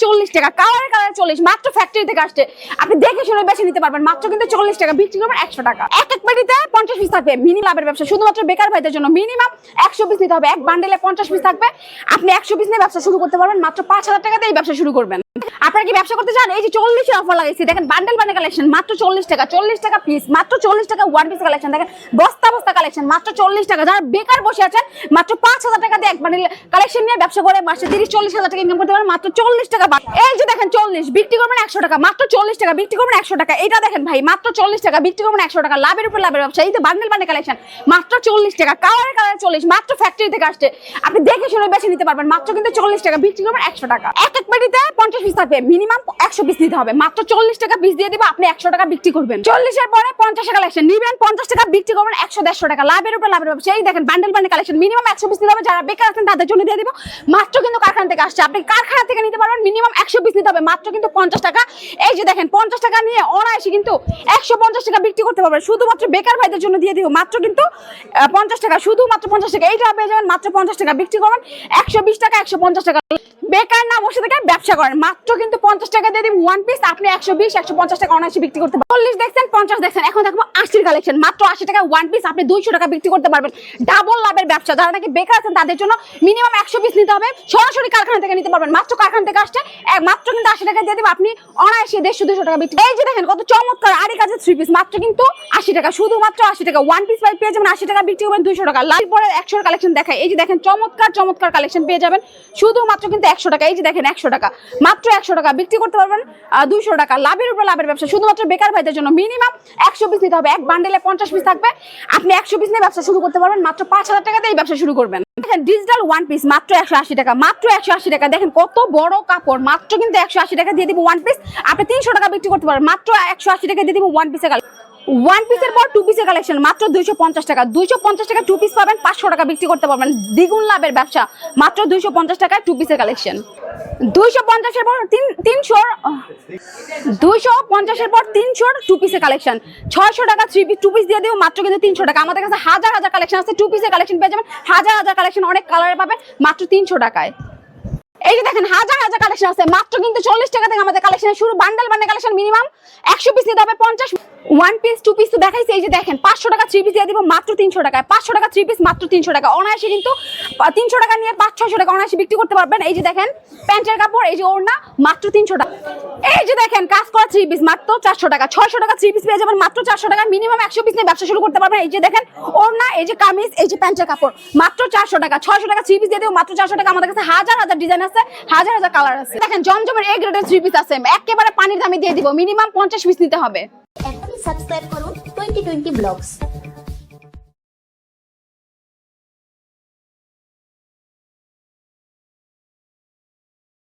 就 চল্লিশ টাকা কালারে কালারে চল্লিশ, মাত্র ফ্যাক্টরি থেকে আসছে। আপনি দেখে শুনে বেছে নিতে পারবেন, মাত্র কিন্তু চল্লিশ টাকা, বিক্রি করবেন একশো টাকা। এক এক পেটিতে পঞ্চাশ পিস থাকবে মিনি লাভের ব্যবসা, শুধুমাত্র বেকার ভাইদের জন্য মিনিমাম একশো পিস নিতে হবে। এক বান্ডেলে পঞ্চাশ পিস থাকবে, আপনি একশো পিস নিয়ে ব্যবসা শুরু করতে পারবেন, মাত্র পাঁচ হাজার টাকাতে এই ব্যবসা শুরু করবেন। আপনারা কি ব্যবসা করতে চান? এই যে চল্লিশের অফার লাগাইছি, দেখেন বান্ডেল বান্ডেল কালেকশন মাত্র চল্লিশ টাকা চল্লিশ টাকা পিস মাত্র চল্লিশ টাকা ওয়ান পিস কালেকশন দেখেন বস্তা বস্তা কালেকশন মাত্র চল্লিশ টাকা। যারা বেকার বসে আছেন, মাত্র পাঁচ হাজার টাকা দিয়ে এক বান্ডেল কালেকশন নিয়ে ব্যবসা করে, মাসে তিরিশ চল্লিশ হাজার টাকা ইনকাম করতে পারেন, মাত্র চল্লিশ টাকা। এই যে দেখেন চল্লিশ, বিক্রি করবেন একশো টাকা, মাত্র চল্লিশ টাকা, বিক্রি করবেন একশো টাকা। এটা দেখেন ভাই, মাত্র চল্লিশ টাকা, বিক্রি করবেন একশো টাকা। লাভের উপর লাভের ব্যবসা, এই তো বান্ডেল বান্ডেল কালেকশন মাত্র চল্লিশ টাকা কালারে কালারে চল্লিশ, মাত্র ফ্যাক্টরি থেকে আসছে। আপনি দেখে শুনে বেছে নিতে পারবেন, মাত্র কিন্তু চল্লিশ টাকা, বিক্রি করবেন একশো টাকা। এক এক পেটিতে পঞ্চাশ পিস থাকবে মিনিমাম একশো পিস নিতে হবে। মাত্র চল্লিশ টাকা পিস দিয়ে দিবে, আপনি একশো টাকা বিক্রি করবেন। চল্লিশের পরে পঞ্চাশ টাকা কালেকশন নিবেন পঞ্চাশ টাকা, বিক্রি করবেন একশো দেড়শো টাকা। লাভের উপর লাভের ব্যবসা, এই দেখেন বান্ডেল বান্ডেল কালেকশন মিনিমাম একশো পিস নিতে হবে। যারা বেকার আছেন তাদের জন্য দিয়ে দিব। মাত্র কিন্তু কারখানা থেকে আসছে, আপনি কারখানা থেকে নিতে পারবেন মিনিমাম একশো পিস নিতে হবে, মাত্র কিন্তু পঞ্চাশ টাকা। এই যে দেখেন, পঞ্চাশ টাকা নিয়ে অনায়াসে কিন্তু একশো পঞ্চাশ টাকা বিক্রি করতে পারবেন। শুধুমাত্র বেকার ভাইদের জন্য দিয়ে দিব, মাত্র কিন্তু পঞ্চাশ টাকা, শুধুমাত্র পঞ্চাশ টাকা। এইটা পেয়ে যাবেন, মাত্র পঞ্চাশ টাকা বিক্রি করবেন। একশো বিশ টাকা, একশো পঞ্চাশ টাকা বসে থেকে ব্যবসা করেন? মাত্র কিন্তু পঞ্চাশ টাকা দিয়ে দিব ওয়ান পিস আপনি একশো বিশ, একশো পঞ্চাশ টাকা অনায়াসে বিক্রি করতে চল্লিশ দেখছেন, পঞ্চাশ দেখছেন, এখন দেখব আশির কালেকশন মাত্র আশি টাকা ওয়ান পিস আপনি দুইশো টাকা বিক্রি করতে পারবেন। ডাবল লাভের ব্যবসা, যারা নাকি বেকার আছেন, তাদের জন্য মিনিমাম একশো পিস নিতে হবে, সরাসরি কারখানা থেকে নিতে পারবেন। মাত্র কারখানা থেকে আসছে মাত্র কিন্তু আশি টাকা দিয়ে দেবে, আপনি অনায়াসে দেড়শো দুশো টাকা বিক্রি এই যে দেখেন কত চমৎকার আরি কাজের থ্রি পিস মাত্র কিন্তু আশি টাকা, শুধুমাত্র আশি টাকা ওয়ান পিস পাই পেয়ে যাবেন আশি টাকা, বিক্রি করবেন দুইশো টাকা। লাল পরে একশোর কালেকশন দেখায় এই যে দেখেন চমৎকার চমৎকার কালেকশন পেয়ে যাবেন, শুধুমাত্র কিন্তু একশো টাকা, এই যে দেখেন একশো টাকা। মাত্র একশো টাকা। বিক্রি করতে পারবেন দুইশো টাকা। লাভের উপর লাভের ব্যবসা। শুধুমাত্র বেকার ভাইদের জন্য মিনিমাম একশো পিস নিতে হবে। এক বান্ডেলে পঞ্চাশ পিস থাকবে। আপনি একশো পিস নিয়ে ব্যবসা শুরু করতে পারবেন। মাত্র পাঁচ হাজার টাকাতে এই ব্যবসা শুরু করবেন। দেখেন ডিজিটাল ওয়ান পিস মাত্র একশো আশি টাকা। মাত্র একশো আশি টাকা। দেখেন কত বড় কাপড়। মাত্র কিন্তু একশো আশি টাকা দিয়ে দিব ওয়ান পিস আপনি তিনশো টাকা বিক্রি করতে পারবেন। মাত্র একশো আশি টাকা দিয়ে দিব ওয়ান পিসের ওয়ান পিসের পর টু পিসের কালেকশন মাত্র দুইশো পঞ্চাশ টাকা। দুইশো পঞ্চাশ টাকা টু পিস পাবেন, পাঁচশো টাকা বিক্রি করতে পারবেন। দ্বিগুণ লাভের ব্যবসা, মাত্র দুইশো পঞ্চাশ টাকায় টু পিসের কালেকশন দুইশো পঞ্চাশের পর তিন, তিনশোর, দুইশো পঞ্চাশের পর তিনশোর টু পিসের কালেকশন ছয়শো টাকা থ্রি পিস টু পিস দিয়ে দেবো মাত্র কিন্তু তিনশো টাকা। আমাদের কাছে হাজার হাজার কালেকশন আছে টু পিসের কালেকশন পেয়ে যাবেন। হাজার হাজার কালেকশন অনেক কালারে পাবেন, মাত্র তিনশো টাকায়। এই যে দেখেন, হাজার হাজার কালেকশন আছে। মাত্র কিন্তু চল্লিশ টাকা থেকে আমাদের কালেকশন শুরু। বান্ডেল বান্ডেল কালেকশন মিনিমাম একশো পিস নিতে হবে পঞ্চাশ। ওয়ান পিস টু পিস তো দেখাইছে। এই যে দেখেন, পাঁচশো টাকা থ্রি পিস দিয়ে দিব মাত্র তিনশো টাকায়। পাঁচশো টাকা থ্রি পিস মাত্র তিনশো টাকা অনায়াসে কিন্তু তিনশো টাকা নিয়ে পাঁচ ছশো টাকা অনায়াসে বিক্রি করতে পারবেন। এই যে দেখেন, প্যান্টের কাপড়, এই যে ওড়না, মাত্র তিনশো টাকা। এই যে দেখেন, কাজ করা থ্রি পিস মাত্র চারশো টাকা। ছয়শো টাকা থ্রি পিস পেয়ে যাবেন মাত্র চারশো টাকা মিনিমাম একশো পিস নিয়ে ব্যবসা শুরু করতে পারবেন। এই যে দেখেন, ওড়না, এই যে কামিজ, এই যে প্যান্টের কাপড়, মাত্র চারশো টাকা। ছয়শো টাকা থ্রি পিস দিয়ে দেবো, মাত্র চারশো টাকা। আমাদের কাছে হাজার হাজার ডিজাইন আছে, হাজার হাজার কালার আছে। দেখেন, জমজমের এ গ্রেডের থ্রি পিস আছে, একেবারে পানির দামে দিয়ে দিব মিনিমাম পঞ্চাশ পিস নিতে হবে। এখনই সাবস্ক্রাইব করুন টোয়েন্টি টোয়েন্টি ব্লগস